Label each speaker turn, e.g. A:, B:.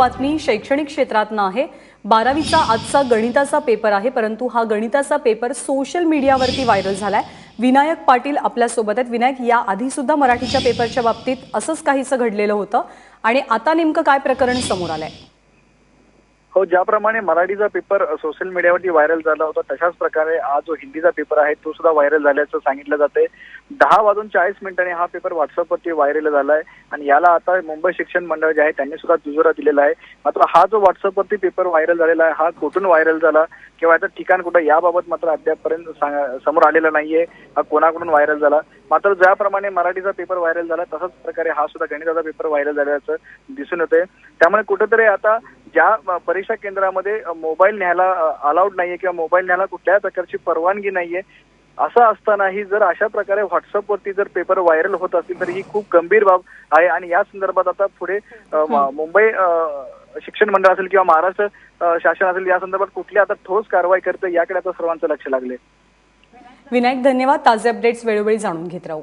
A: बातमी शैक्षणिक क्षेत्रात आहे बारावीचा आजचा गणिताचा पेपर आहे परंतु हा गणिताचा पेपर सोशल मीडियावरती व्हायरल झालाय. विनायक पाटील आपल्यासोबत आहेत. विनायक या आधी सुद्धा मराठीच्या पेपरच्या बाबतीत असंच काहीसं घडलेलं होतं. आणि आता नेमकं काय प्रकरण समोर आलंय?
B: हो ज्याप्रमाणे मराठीचा पेपर सोशल मीडियावरती व्हायरल झाला होता तशाच प्रकारे हा जो हिंदीचा पेपर आहे तो सुद्धा व्हायरल झाल्याचं सांगितलं जातंय. दहा वाजून चाळीस मिनिटांनी हा पेपर व्हॉट्सअपवरती व्हायरल झाला आहे आणि याला आता मुंबई शिक्षण मंडळ जे आहे त्यांनी सुद्धा दुजोरा दिलेला आहे. मात्र हा जो व्हॉट्सअपवरती पेपर व्हायरल झालेला आहे हा कुठून व्हायरल झाला किंवा याचं ठिकाण कुठं याबाबत मात्र अद्यापपर्यंत समोर आलेला नाहीये. हा कोणाकडून व्हायरल झाला? मात्र ज्याप्रमाणे मराठीचा पेपर व्हायरल झाला तसाच प्रकारे हा सुद्धा गणिताचा पेपर व्हायरल झाल्याचं दिसून येतंय. त्यामुळे कुठेतरी आता ज्या परीक्षा केंद्रामध्ये मोबाईल न्यायला अलाउड नाहीये किंवा मोबाईल न्यायला कुठल्याही प्रकारची परवानगी नाहीये असं असतानाही जर अशा प्रकारे व्हॉट्सअपवरती जर पेपर व्हायरल होत असतील तर ही खूप गंभीर बाब आहे आणि या संदर्भात आता पुढे मुंबई शिक्षण मंडळ असेल किंवा महाराष्ट्र शासन असेल या संदर्भात कुठली आता ठोस कारवाई करते याकडे आता सर्वांचं लक्ष लागले.
A: विनायक धन्यवाद. ताजे अपडेट्स वेळोवेळी जाणून घेत राहू.